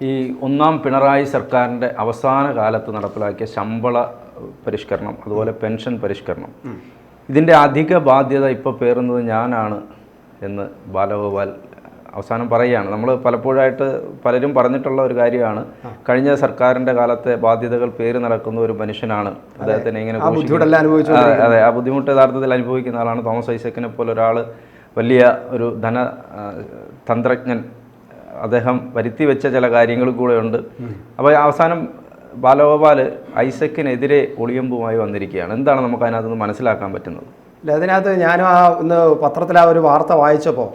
ഈ ഒന്നാം പിണറായി സർക്കാരിന്റെ അവസാന കാലത്ത് നടപ്പിലാക്കിയ ശമ്പള പരിഷ്കരണം അതുപോലെ പെൻഷൻ പരിഷ്കരണം. ഇതിന്റെ അധിക ബാധ്യത ഇപ്പോൾ പേറുന്നത് ഞാനാണ് എന്ന് ബാലഗോപാൽ അവസാനം പറയുകയാണ്. നമ്മൾ പലപ്പോഴായിട്ട് പലരും പറഞ്ഞിട്ടുള്ള ഒരു കാര്യമാണ് കഴിഞ്ഞ സർക്കാരിന്റെ കാലത്തെ ബാധ്യതകൾ പേര് നടക്കുന്ന ഒരു മനുഷ്യനാണ്. അദ്ദേഹത്തിന് ഇങ്ങനെ അതെ ആ ബുദ്ധിമുട്ട് യഥാർത്ഥത്തിൽ അനുഭവിക്കുന്ന ആളാണ് തോമസ് ഐസക്കിനെ പോലെ ഒരാൾ വലിയ ഒരു ധന തന്ത്രജ്ഞൻ അദ്ദേഹം വരുത്തി വെച്ച ചില കാര്യങ്ങൾ കൂടെ ഉണ്ട് അപ്പോൾ അവസാനം ബാലഗോപാൽ ഐസക്കിനെതിരെ ഒളിയമ്പുമായി വന്നിരിക്കുകയാണ്. എന്താണ് നമുക്ക് അതിനകത്ത് നിന്ന് മനസ്സിലാക്കാൻ പറ്റുന്നത്? അല്ല അതിനകത്ത് ഞാനും ആ ഇന്ന് പത്രത്തിൽ ആ ഒരു വാർത്ത വായിച്ചപ്പോൾ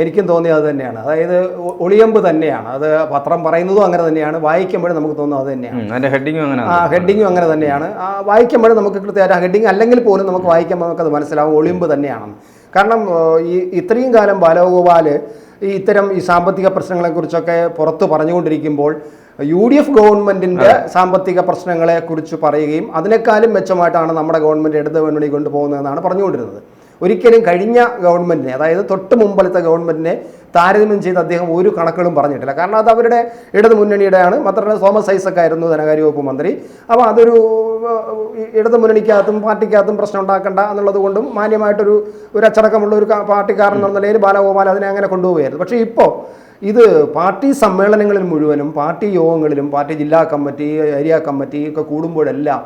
എനിക്കും തോന്നിയത് അത് തന്നെയാണ്. അതായത് ഒളിയമ്പ് തന്നെയാണ്. അത് പത്രം പറയുന്നതും അങ്ങനെ തന്നെയാണ്. വായിക്കുമ്പോഴും നമുക്ക് തോന്നുന്നത് അത് തന്നെയാണ്. ഹെഡിങ്ങും അങ്ങനെ ആ ഹെഡിങ്ങും അങ്ങനെ തന്നെയാണ്. ആ വായിക്കുമ്പോഴും നമുക്ക് കൃത്യമായിട്ട് ആ ഹെഡിങ് അല്ലെങ്കിൽ പോലും നമുക്ക് വായിക്കുമ്പോൾ നമുക്കത് മനസ്സിലാവും. ഒളിമ്പ് തന്നെയാണെന്ന്. കാരണം ഈ ഇത്രയും കാലം ബാലഗോപാൽ ഈ ഇത്തരം ഈ സാമ്പത്തിക പ്രശ്നങ്ങളെക്കുറിച്ചൊക്കെ പുറത്ത് പറഞ്ഞുകൊണ്ടിരിക്കുമ്പോൾ യു ഡി എഫ് ഗവൺമെന്റിന്റെ സാമ്പത്തിക പ്രശ്നങ്ങളെ കുറിച്ച് പറയുകയും അതിനേക്കാളും മെച്ചമായിട്ടാണ് നമ്മുടെ ഗവൺമെന്റ് ഇടത് മുന്നണി കൊണ്ടുപോകുന്നതെന്നാണ് പറഞ്ഞുകൊണ്ടിരുന്നത്. ഒരിക്കലും കഴിഞ്ഞ ഗവൺമെന്റിനെ അതായത് തൊട്ട് മുമ്പലത്തെ ഗവൺമെന്റിനെ താരതമ്യം ചെയ്ത് അദ്ദേഹം ഒരു കണക്കുകളും പറഞ്ഞിട്ടില്ല. കാരണം അത് അവരുടെ ഇടതു മുന്നണിയുടെയാണ്. മാത്രമല്ല തോമസ് ഐസക് ആയിരുന്നു ധനകാര്യ വകുപ്പ് മന്ത്രി. അപ്പോൾ അതൊരു ഇടത് മുന്നണിക്കകത്തും പാർട്ടിക്കകത്തും പ്രശ്നം ഉണ്ടാക്കണ്ട എന്നുള്ളത് കൊണ്ടും മാന്യമായിട്ടൊരു ഒരു അച്ചടക്കമുള്ള ഒരു പാർട്ടിക്കാരൻ എന്ന നിലയിൽ ബാലഗോപാൽ അതിനെ അങ്ങനെ കൊണ്ടുപോവുകയായിരുന്നു പക്ഷേ ഇപ്പോൾ ഇത് പാർട്ടി സമ്മേളനങ്ങളിൽ മുഴുവനും പാർട്ടി യോഗങ്ങളിലും പാർട്ടി ജില്ലാ കമ്മിറ്റി ഏരിയ കമ്മിറ്റി ഒക്കെ കൂടുമ്പോഴെല്ലാം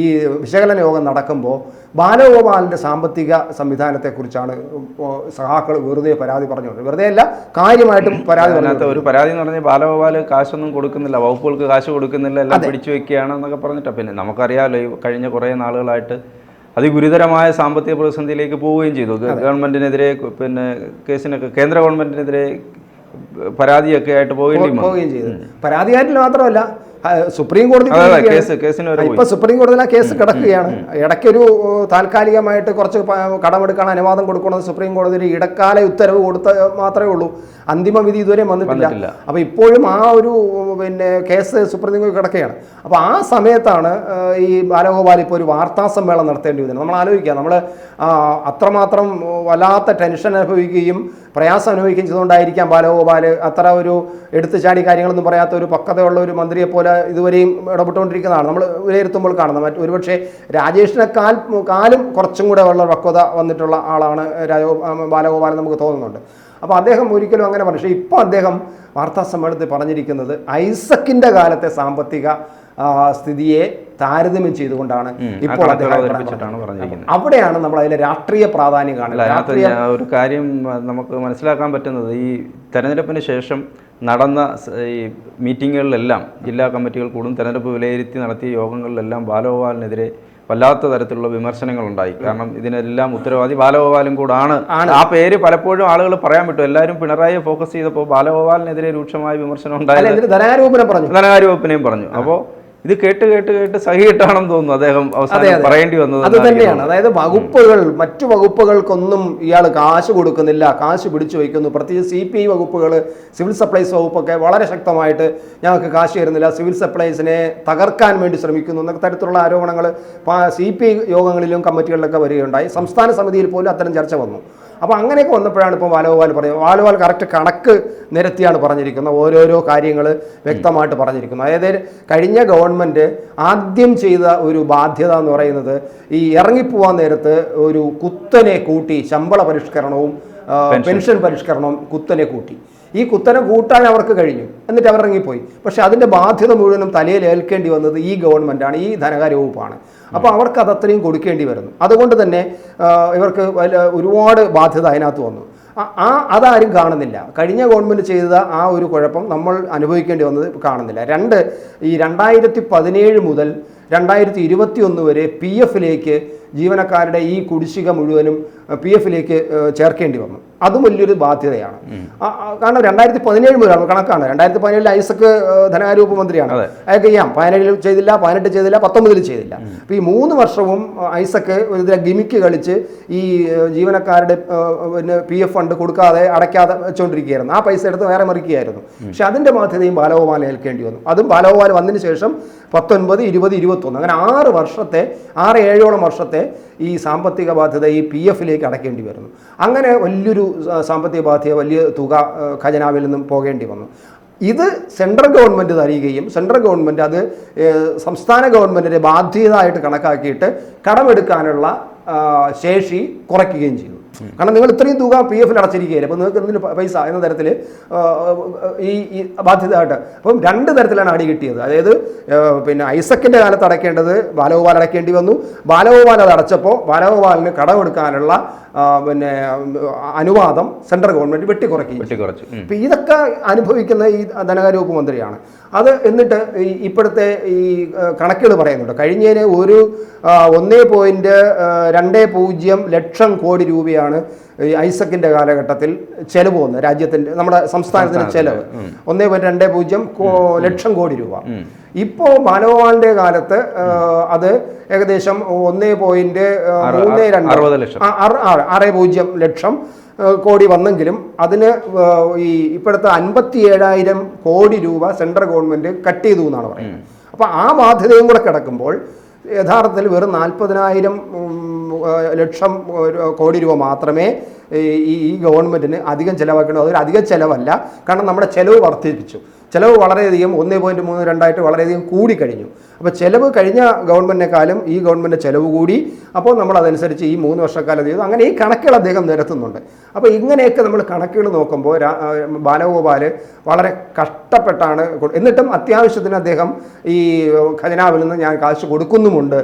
ഈ വിശകലന യോഗം നടക്കുമ്പോൾ ബാലഗോപാലിന്റെ സാമ്പത്തിക സംവിധാനത്തെക്കുറിച്ചാണ് സഹാക്കൾ വെറുതെ പരാതി പറഞ്ഞത് വെറുതെ അല്ല കാര്യമായിട്ടും പരാതി പറഞ്ഞത് ഒരു പരാതി എന്ന് പറഞ്ഞാൽ ബാലഗോപാൽ കാശൊന്നും കൊടുക്കുന്നില്ല. വകുപ്പുകൾക്ക് കാശ് കൊടുക്കുന്നില്ല. എല്ലാം പിടിച്ചു വെക്കുകയാണ് എന്നൊക്കെ പറഞ്ഞിട്ട്. പിന്നെ നമുക്കറിയാമല്ലോ ഈ കഴിഞ്ഞ കുറേ നാളുകളായിട്ട് അതിഗുരുതരമായ സാമ്പത്തിക പ്രതിസന്ധിയിലേക്ക് പോവുകയും ചെയ്തു. ഗവൺമെന്റിനെതിരെ പിന്നെ കേസിനൊക്കെ കേന്ദ്ര ഗവൺമെന്റിനെതിരെ പരാതിയൊക്കെ ആയിട്ട് വന്നു. പോവുകയും ചെയ്തു. പരാതിയായിട്ട് മാത്രമല്ല സുപ്രീം കോടതി ഇപ്പൊ സുപ്രീം കോടതിയിൽ ആ കേസ് കിടക്കുകയാണ്. ഇടയ്ക്കൊരു താൽക്കാലികമായിട്ട് കുറച്ച് കടമെടുക്കാൻ അനുവാദം കൊടുക്കണമെന്ന് സുപ്രീം കോടതി ഒരു ഇടക്കാല ഉത്തരവ് കൊടുത്ത മാത്രമേ ഉള്ളൂ. അന്തിമ വിധി ഇതുവരെ വന്നിട്ടില്ല. അപ്പൊ അപ്പോൾ ഇപ്പോഴും ആ ഒരു പിന്നെ കേസ് സുപ്രീം കോടതി കിടക്കുകയാണ്. അപ്പോൾ ആ സമയത്താണ് ഈ ബാലഗോപാൽ ഇപ്പോൾ ഒരു വാർത്താ സമ്മേളനം നടത്തേണ്ടി വരുന്നത്. നമ്മൾ ആലോചിക്കുക നമ്മൾ അത്രമാത്രം വല്ലാത്ത ടെൻഷൻ അനുഭവിക്കുകയും പ്രയാസം അനുഭവിക്കുകയും ചെയ്തുകൊണ്ടായിരിക്കാം ബാലഗോപാൽ അത്ര ഒരു എടുത്തു ചാടി കാര്യങ്ങളൊന്നും പറയാത്ത ഒരു പക്വതയുള്ള ഒരു മന്ത്രിയെ പോലെ ഇതുവരെയും ഇടപെട്ടുകൊണ്ടിരിക്കുന്നതാണ്. നമ്മൾ വിലയിരുത്തുമ്പോൾ കാണുന്നത് മറ്റ് ഒരുപക്ഷെ രാജേഷിനെക്കാൽ കാലും കുറച്ചും കൂടെ ഉള്ള പക്വത വന്നിട്ടുള്ള ആളാണ് രാജോ ബാലഗോപാലൻ നമുക്ക് തോന്നുന്നുണ്ട്. അപ്പോൾ അദ്ദേഹം ഒരിക്കലും അങ്ങനെ പറഞ്ഞു പക്ഷേ ഇപ്പോൾ അദ്ദേഹം വാർത്താ സമ്മേളനത്തിൽ പറഞ്ഞിരിക്കുന്നത് ഐസക്കിന്റെ കാലത്തെ സാമ്പത്തിക സ്ഥിതിയെ താരതമ്യം ചെയ്തുകൊണ്ടാണ് ഇപ്പോൾ അദ്ദേഹം അവിടെയാണ് നമ്മൾ അതിലെ രാഷ്ട്രീയ പ്രാധാന്യം കാണുന്നത് ഒരു കാര്യം നമുക്ക് മനസ്സിലാക്കാൻ പറ്റുന്നത് ഈ തെരഞ്ഞെടുപ്പിന് ശേഷം നടന്ന ഈ മീറ്റിങ്ങുകളിലെല്ലാം ജില്ലാ കമ്മിറ്റികൾ കൂടും തെരഞ്ഞെടുപ്പ് വിലയിരുത്തി നടത്തിയ യോഗങ്ങളിലെല്ലാം ബാലഗോപാലിനെതിരെ വല്ലാത്ത തരത്തിലുള്ള വിമർശനങ്ങളുണ്ടായി. കാരണം ഇതിനെല്ലാം ഉത്തരവാദി ബാലഗോപാലും കൂടാണ്. ആ പേര് പലപ്പോഴും ആളുകൾ പറയാൻ പറ്റും. എല്ലാവരും പിണറായിയെ ഫോക്കസ് ചെയ്തപ്പോൾ ബാലഗോപാലിനെതിരെ രൂക്ഷമായ വിമർശനം ഉണ്ടായി ധനാരോപണം പറഞ്ഞു. ധനകാര്യ വകുപ്പിനെയും പറഞ്ഞു. അപ്പോൾ ഇത് കേട്ട് കേട്ട് കേട്ട് സഹിയിട്ടാണെന്ന് തോന്നുന്നു അദ്ദേഹം അവസാനം പറയേണ്ടി വന്നത് അത് തന്നെയാണ്. അതായത് വകുപ്പുകൾ മറ്റു വകുപ്പുകൾക്കൊന്നും ഇയാൾ കാശ് കൊടുക്കുന്നില്ല കാശ് പിടിച്ചു വയ്ക്കുന്നു. പ്രത്യേകിച്ച് സി പി ഐ വകുപ്പുകൾ സിവിൽ സപ്ലൈസ് വകുപ്പൊക്കെ വളരെ ശക്തമായിട്ട് ഞങ്ങൾക്ക് കാശ് തരുന്നില്ല. സിവിൽ സപ്ലൈസിനെ തകർക്കാൻ വേണ്ടി ശ്രമിക്കുന്നു എന്നൊക്കെ തരത്തിലുള്ള ആരോപണങ്ങൾ സി പി ഐ യോഗങ്ങളിലും കമ്മിറ്റികളിലൊക്കെ വരികയുണ്ടായി. സംസ്ഥാന സമിതിയിൽ പോലും അത്തരം ചർച്ച വന്നു. അപ്പോൾ അങ്ങനെയൊക്കെ വന്നപ്പോഴാണ് ഇപ്പോൾ വാലോപാൽ പറയുന്നത് വാലോപാൽ കറക്റ്റ് കണക്ക് നിരത്തിയാണ് പറഞ്ഞിരിക്കുന്നത്. ഓരോരോ കാര്യങ്ങൾ വ്യക്തമായിട്ട് പറഞ്ഞിരിക്കുന്നത് അതായത് കഴിഞ്ഞ ഗവൺമെന്റ് ആദ്യം ചെയ്ത ഒരു ബാധ്യത എന്ന് പറയുന്നത് ഈ ഇറങ്ങിപ്പോവാൻ നേരത്ത് ഒരു കുത്തനെ കൂട്ടി ശമ്പള പരിഷ്കരണവും പെൻഷൻ. പരിഷ്കരണവും കുത്തനെ കൂട്ടി. ഈ കുത്തനെ കൂട്ടാൻ അവർക്ക് കഴിഞ്ഞു. എന്നിട്ട് അവർ ഇറങ്ങിപ്പോയി പക്ഷേ അതിന്റെ ബാധ്യത മുഴുവനും തലയിൽ ഏൽക്കേണ്ടി വന്നത് ഈ ഗവൺമെന്റാണ് ഈ ധനകാര്യ വകുപ്പാണ്. അപ്പോൾ അവർക്ക് അത് അത്രയും കൊടുക്കേണ്ടി വരുന്നു. അതുകൊണ്ട് തന്നെ ഇവർക്ക് ഒരുപാട് ബാധ്യത അതിനകത്ത് വന്നു. ആ- അതാരും കാണുന്നില്ല. കഴിഞ്ഞ ഗവൺമെന്റ് ചെയ്ത ആ ഒരു കുഴപ്പം നമ്മൾ അനുഭവിക്കേണ്ടി വന്നത് കാണുന്നില്ല. രണ്ട് ഈ രണ്ടായിരത്തി പതിനേഴ് മുതൽ രണ്ടായിരത്തി ഇരുപത്തി ഒന്ന് വരെ പി എഫിലേക്ക് ജീവനക്കാരുടെ ഈ കുടിശ്ശിക മുഴുവനും പി എഫിലേക്ക് ചേർക്കേണ്ടി വന്നു. അതും വലിയൊരു ബാധ്യതയാണ്. കാരണം രണ്ടായിരത്തി പതിനേഴ് മുതലാണ്. കണക്കാണ്. രണ്ടായിരത്തി പതിനേഴിൽ ഐസക്ക് ധനകാര്യ ഉപമന്ത്രിയാണ്. അയാൾക്ക് ചെയ്യാം. പതിനേഴിൽ ചെയ്തില്ല പതിനെട്ട് ചെയ്തില്ല പത്തൊമ്പതിൽ ചെയ്തില്ല. അപ്പോൾ ഈ മൂന്ന് വർഷവും ഐസക്ക് ഒരു ഇതിലെ ഗിമിക്ക് കളിച്ച് ഈ ജീവനക്കാരുടെ പിന്നെ പി എഫ് ഫണ്ട് കൊടുക്കാതെ അടയ്ക്കാതെ വെച്ചുകൊണ്ടിരിക്കുകയായിരുന്നു ആ പൈസ എടുത്ത് വേറെ മറിക്കുകയായിരുന്നു. പക്ഷെ അതിന്റെ ബാധ്യതയും ബാലഗോപാൽ ഏൽക്കേണ്ടി വന്നു. അതും ബാലഗോപാൽ വന്നതിന് ശേഷം പത്തൊൻപത് ഇരുപത് ഇരുപത്തൊന്ന്. അങ്ങനെ ആറ് വർഷത്തെ ആറ് ഏഴോളം വർഷത്തെ ഈ സാമ്പത്തിക ബാധ്യത ഈ പി എഫിലേക്ക് അടയ്ക്കേണ്ടി വരുന്നു. അങ്ങനെ വലിയൊരു സാമ്പത്തിക ബാധ്യത വലിയ തുക ഖജനാവിൽ നിന്നും പോകേണ്ടി വന്നു. ഇത് സെൻട്രൽ ഗവൺമെന്റ് തരികയും സെൻട്രൽ ഗവൺമെന്റ് അത് സംസ്ഥാന ഗവൺമെന്റിന്റെ ബാധ്യതയായിട്ട് കണക്കാക്കിയിട്ട് കടമെടുക്കാനുള്ള ശേഷി കുറയ്ക്കുകയും ചെയ്തു. കാരണം നിങ്ങൾ ഇത്രയും തുക പി എഫിൽ അടച്ചിരിക്കുകയില്ല? അപ്പോൾ നിങ്ങൾക്ക് എന്തിന് പൈസ എന്ന തരത്തിൽ ഈ ബാധ്യത ബാധ്യതയായിട്ട്. അപ്പം രണ്ട് തരത്തിലാണ് അടി കിട്ടിയത്. അതായത് പിന്നെ ഐസക്കിന്റെ കാലത്ത് അടയ്ക്കേണ്ടത് ബാലഗോപാൽ അടയ്ക്കേണ്ടി വന്നു. ബാലഗോപാൽ അത് അടച്ചപ്പോൾ ബാലഗോപാലിന് കടമെടുക്കാനുള്ള കൊടുക്കാനുള്ള പിന്നെ അനുവാദം സെൻട്രൽ ഗവൺമെന്റ് വെട്ടിക്കുറക്കി. വെട്ടിക്കുറച്ച്. ഇപ്പം ഇതൊക്കെ അനുഭവിക്കുന്ന ഈ ധനകാര്യ വകുപ്പ് മന്ത്രിയാണ്. അത് എന്നിട്ട് ഈ ഇപ്പോഴത്തെ ഈ കണക്കുകൾ പറയുന്നുണ്ട്. കഴിഞ്ഞതിന് ഒരു ഒന്നേ പോയിന്റ് രണ്ട് പൂജ്യം ലക്ഷം കോടി രൂപയാണ് ഈ ഐസക്കിന്റെ കാലഘട്ടത്തിൽ ചെലവ് വന്നത്. രാജ്യത്തിന്റെ നമ്മുടെ സംസ്ഥാനത്തിന്റെ ചെലവ്. ഒന്നേ പോയിന്റ് രണ്ട് പൂജ്യം കോ- ലക്ഷം കോടി രൂപ. ഇപ്പോൾ മാനവവാളിന്റെ കാലത്ത് അത് ഏകദേശം ഒന്നേ പോയിന്റ് മൂന്ന് രണ്ട് അറുപത് ലക്ഷം. ആ, ആറ് പൂജ്യം ലക്ഷം കോടി വന്നെങ്കിലും അതിന് ഈ ഇപ്പോഴത്തെ അൻപത്തി ഏഴായിരം കോടി രൂപ സെൻട്രൽ ഗവൺമെന്റ് കട്ട് ചെയ്തു എന്നാണ് പറയുന്നത്. അപ്പോൾ ആ ബാധ്യതയും കൂടെ കിടക്കുമ്പോൾ യഥാർത്ഥത്തിൽ വെറും നാൽപ്പതിനായിരം ലക്ഷം കോടി രൂപ മാത്രമേ ഈ- ഗവൺമെന്റിന് അധികം ചിലവാക്കേണ്ടത് അതൊരു അധിക ചിലവല്ല. കാരണം നമ്മുടെ ചിലവ് വർദ്ധിപ്പിച്ചു. ചിലവ് വളരെയധികം ഒന്നേ പോയിന്റ് മൂന്ന് രണ്ടായിട്ട് വളരെയധികം കൂടിക്കഴിഞ്ഞു. അപ്പോൾ ചിലവ് കഴിഞ്ഞ ഗവൺമെന്റിനെക്കാളും ഈ ഗവൺമെന്റ് ചിലവ് കൂടി. അപ്പോൾ നമ്മൾ അതനുസരിച്ച് ഈ മൂന്ന് വർഷക്കാലം ചെയ്തു. അങ്ങനെ ഈ കണക്കുകൾ അദ്ദേഹം നിരത്തുന്നുണ്ട്. അപ്പോൾ ഇങ്ങനെയൊക്കെ നമ്മൾ കണക്കുകൾ നോക്കുമ്പോൾ ബാലഗോപാൽ വളരെ കഷ്ടപ്പെട്ടാണ് എന്നിട്ടും അത്യാവശ്യത്തിന് അദ്ദേഹം ഈ ഖജനാവിൽ നിന്ന് ഞാൻ കാശ് കൊടുക്കുന്നുമുണ്ട്.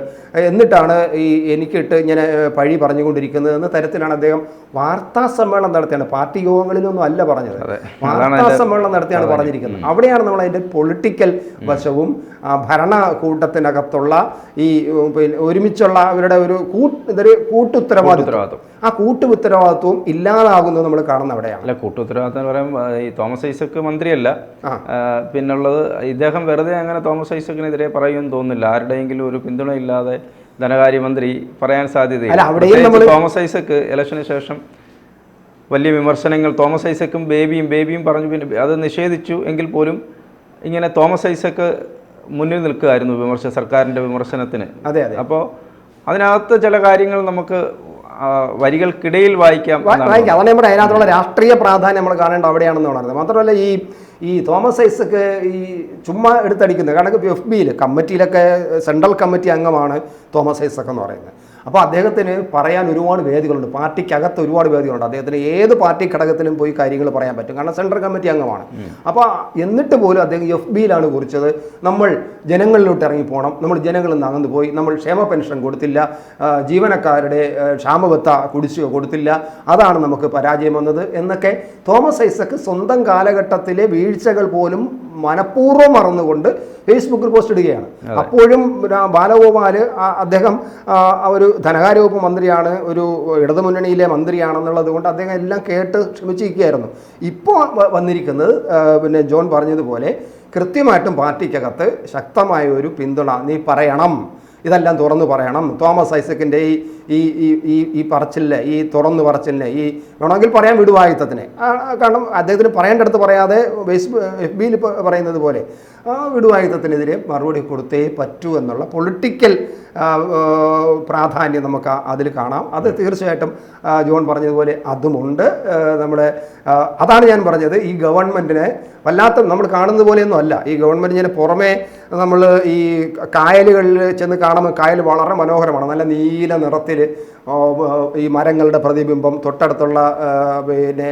എന്നിട്ടാണ് ഈ എനിക്കിട്ട് ഇങ്ങനെ പഴി പറഞ്ഞുകൊണ്ടിരിക്കുന്നത് എന്ന തരത്തിലാണ് അദ്ദേഹം വാർത്താ സമ്മേളനം നടത്തിയാണ്. പാർട്ടി യോഗങ്ങളിലൊന്നും അല്ല പറഞ്ഞത്. വാർത്താ സമ്മേളനം നടത്തിയാണ് പറഞ്ഞിരിക്കുന്നത്. അവിടെയാണ് നമ്മൾ അതിന്റെ പൊളിറ്റിക്കൽ വശവും ഭരണകൂട്ടത്തിനകത്തുള്ള ഈ പിന്നെ ഒരുമിച്ചുള്ള അവരുടെ ഒരു കൂട്ട് ഇതൊരു കൂട്ടുത്തരവാദിത്വം. ഉത്തരവാദിത്വം ആ കൂട്ടു ഉത്തരവാദിത്വവും ഇല്ലാതാകുന്നത് നമ്മൾ കാണുന്ന അവിടെയാണ്. അല്ല കൂട്ടുത്തരവാദിത്തം എന്ന് പറയുമ്പോൾ ഈ തോമസ് ഐസക്ക് മന്ത്രിയല്ല. പിന്നുള്ളത് ഇദ്ദേഹം വെറുതെ അങ്ങനെ തോമസ് ഐസക്കിനെതിരെ പറയുമെന്ന് തോന്നുന്നില്ല. ആരുടെയെങ്കിലും ഒരു പിന്തുണയില്ലാതെ ധനകാര്യമന്ത്രി പറയാൻ സാധ്യതയില്ല. തോമസ് ഐസക്ക് ഇലക്ഷന് ശേഷം വലിയ വിമർശനങ്ങൾ തോമസ് ഐസക്കും ബേബിയും ബേബിയും പറഞ്ഞു പിന്നെ അത് നിഷേധിച്ചു എങ്കിൽ പോലും ഇങ്ങനെ തോമസ് ഐസക്ക് മുന്നിൽ നിൽക്കുകയായിരുന്നു വിമർശ സർക്കാരിന്റെ വിമർശനത്തിന്. അതെ അതെ. അപ്പോൾ അതിനകത്ത് ചില കാര്യങ്ങൾ നമുക്ക് വരികൾക്കിടയിൽ വായിക്കാം വായിക്കാം. അതാണ് നമ്മുടെ അതിനകത്തുള്ള രാഷ്ട്രീയ പ്രാധാന്യം നമ്മൾ കാണേണ്ട അവിടെയാണെന്ന് പറയുന്നത്. മാത്രമല്ല ഈ ഈ തോമസ് ഐസക്ക് ഈ ചുമ്മാ എടുത്തടിക്കുന്നത് കാരണം എഫ് ബിയിൽ കമ്മിറ്റിയിലൊക്കെ സെൻട്രൽ കമ്മിറ്റി അംഗമാണ് തോമസ് ഐസക്ക് എന്ന് പറയുന്നത്. അപ്പോൾ അദ്ദേഹത്തിന് പറയാൻ ഒരുപാട് വേദികളുണ്ട്. പാർട്ടിക്കകത്ത് ഒരുപാട് വേദികളുണ്ട്. അദ്ദേഹത്തിന് ഏത് പാർട്ടി ഘടകത്തിലും പോയി കാര്യങ്ങൾ പറയാൻ പറ്റും. കാരണം സെൻട്രൽ കമ്മിറ്റി അംഗമാണ്. അപ്പോൾ എന്നിട്ട് പോലും അദ്ദേഹം എഫ് ബിയിലാണ് കുറിച്ചത്. നമ്മൾ ജനങ്ങളിലോട്ട് ഇറങ്ങി പോകണം നമ്മൾ ജനങ്ങളിൽ നിന്ന് അകന്നു പോയി. നമ്മൾ ക്ഷേമ പെൻഷൻ കൊടുത്തില്ല. ജീവനക്കാരുടെ ക്ഷാമബത്ത കുടിശ്ശിക കൊടുത്തില്ല. അതാണ് നമുക്ക് പരാജയം വന്നത് എന്നൊക്കെ തോമസ് ഐസക്ക് സ്വന്തം കാലഘട്ടത്തിലെ വീഴ്ചകൾ പോലും മനഃപൂർവം മറന്നുകൊണ്ട് ഫേസ്ബുക്കിൽ പോസ്റ്റ് ഇടുകയാണ്. അപ്പോഴും ബാലഗോപാൽ അദ്ദേഹം ഒരു ധനകാര്യ വകുപ്പ് മന്ത്രിയാണ് ഒരു ഇടതുമുന്നണിയിലെ മന്ത്രിയാണെന്നുള്ളത് കൊണ്ട് അദ്ദേഹം എല്ലാം കേട്ട് ക്ഷമിച്ചിരിക്കുകയായിരുന്നു ഇപ്പോൾ വന്നിരിക്കുന്നത് പിന്നെ ജോൺ പറഞ്ഞതുപോലെ കൃത്യമായിട്ടും പാർട്ടിക്കകത്ത് ശക്തമായ ഒരു പിന്തുണ നീ പറയണം. ഇതെല്ലാം തുറന്നു പറയണം. തോമസ് ഐസക്കിന്റെ ഈ ഈ ഈ ഈ പറച്ചിലിനെ ഈ തുറന്നു പറച്ചിലിനെ ഈ വേണമെങ്കിൽ പറയാൻ വിടുവായുത്തത്തിനെ കാരണം അദ്ദേഹത്തിന് പറയേണ്ടടുത്ത് പറയാതെ എഫ് ബിയിൽ പറയുന്നത് പോലെ ആ വിടുവായുത്തത്തിനെതിരെ മറുപടി കൊടുത്തേ പറ്റൂ എന്നുള്ള പൊളിറ്റിക്കൽ പ്രാധാന്യം നമുക്ക് അതിൽ കാണാം. അത് തീർച്ചയായിട്ടും ജോൺ പറഞ്ഞതുപോലെ അതുമുണ്ട്. നമ്മുടെ അതാണ് ഞാൻ പറഞ്ഞത്. ഈ ഗവൺമെന്റിനെ വല്ലാത്ത നമ്മൾ കാണുന്നത് പോലെയൊന്നും അല്ല. ഈ ഗവൺമെന്റ് ഇങ്ങനെ പുറമേ നമ്മൾ ഈ കായലുകളിൽ ചെന്ന് കാണുമ്പോൾ കായൽ വളരെ മനോഹരമാണ്. നല്ല നീല നിറത്തിൽ ഈ മരങ്ങളുടെ പ്രതിബിംബം തൊട്ടടുത്തുള്ള പിന്നെ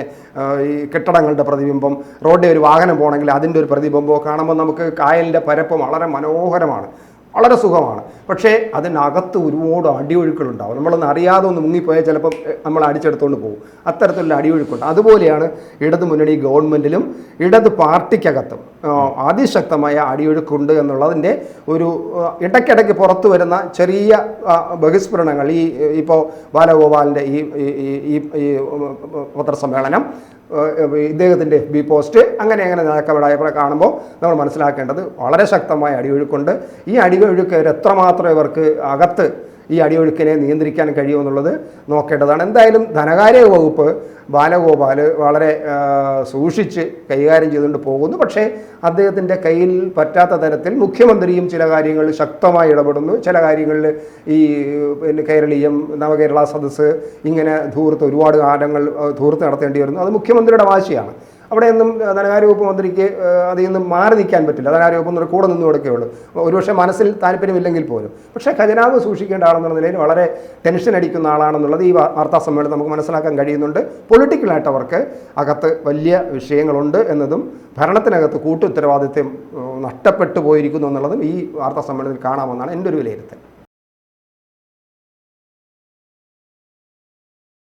ഈ കെട്ടിടങ്ങളുടെ പ്രതിബിംബം റോഡിൽ ഒരു വാഹനം പോകണമെങ്കിൽ അതിന്റെ ഒരു പ്രതിബിംബം കാണുമ്പോൾ നമുക്ക് കായലിന്റെ പരപ്പ് വളരെ മനോഹരമാണ്. വളരെ സുഖമാണ് പക്ഷേ അതിനകത്ത് ഒരുപാട് അടിയൊഴുക്കുകളുണ്ടാവും നമ്മളൊന്ന് അറിയാതെ ഒന്ന് മുങ്ങിപ്പോയാൽ ചിലപ്പം നമ്മൾ അടിച്ചെടുത്തുകൊണ്ട് പോകും അത്തരത്തിലുള്ള അടിയൊഴുക്കുണ്ട് അതുപോലെയാണ് ഇടതു മുന്നണി ഗവൺമെന്റിലും ഇടത് പാർട്ടിക്കകത്തും അതിശക്തമായ അടിയൊഴുക്കുണ്ട് എന്നുള്ളതിന്റെ ഒരു ഇടയ്ക്കിടയ്ക്ക് പുറത്തു വരുന്ന ചെറിയ ബഹിസ്ഫുരണങ്ങൾ ഈ ഇപ്പോൾ ബാലഗോപാലിന്റെ ഈ ഈ- പത്രസമ്മേളനം ഇദ്ദേഹത്തിന്റെ ബി പോസ്റ്റ് അങ്ങനെ അങ്ങനെ നടക്കപ്പെടായപ്പോൾ കാണുമ്പോൾ നമ്മൾ മനസ്സിലാക്കേണ്ടത് വളരെ ശക്തമായ അടിയൊഴുക്കുണ്ട്. ഈ അടിയൊഴുക്ക് എത്രമാത്രം ഇവർക്ക് അകത്ത് ഈ അടിയൊഴുക്കിനെ നിയന്ത്രിക്കാൻ കഴിയുമെന്നുള്ളത് നോക്കേണ്ടതാണ്. എന്തായാലും ധനകാര്യ വകുപ്പ് ബാലഗോപാൽ വളരെ സൂക്ഷിച്ച് കൈകാര്യം ചെയ്തുകൊണ്ട് പോകുന്നു. പക്ഷേ അദ്ദേഹത്തിന്റെ കയ്യിൽ പറ്റാത്ത തരത്തിൽ മുഖ്യമന്ത്രിയും ചില കാര്യങ്ങളിൽ ശക്തമായി ഇടപെടുന്നു. ചില കാര്യങ്ങളിൽ ഈ പിന്നെ കേരളീയം നവകേരള സദസ്സ് ഇങ്ങനെ ധൂർത്ത് ഒരുപാട് കാലങ്ങൾ ധൂർത്ത് നടത്തേണ്ടി വരുന്നു. അത് മുഖ്യമന്ത്രിയുടെ വാശിയാണ്. അവിടെയൊന്നും നിന്നും ധനകാര്യ വകുപ്പ് മന്ത്രിക്ക് അതിൽ നിന്ന് മാറി നിൽക്കാൻ പറ്റില്ല. ധനകാര്യ വകുപ്പ് മന്ത്രി കൂടെ നിന്ന് കൊടുക്കേ ഉള്ളൂ. ഒരുപക്ഷെ മനസ്സിൽ താല്പര്യമില്ലെങ്കിൽ പോലും. പക്ഷേ ഖജനാവ് സൂക്ഷിക്കേണ്ട ആളെന്നുള്ള നിലയിൽ വളരെ ടെൻഷൻ അടിക്കുന്ന ആളാണെന്നുള്ളത് ഈ വാർത്താ സമ്മേളനം നമുക്ക് മനസ്സിലാക്കാൻ കഴിയുന്നുണ്ട്. പൊളിറ്റിക്കലായിട്ട് അവർക്ക് അകത്ത് വലിയ വിഷയങ്ങളുണ്ട് എന്നതും ഭരണത്തിനകത്ത് കൂട്ടുത്തരവാദിത്വം നഷ്ടപ്പെട്ടു പോയിരിക്കുന്നു എന്നുള്ളതും ഈ വാർത്താ സമ്മേളനത്തിൽ കാണാമെന്നാണ് എന്റെ ഒരു വിലയിരുത്തൽ.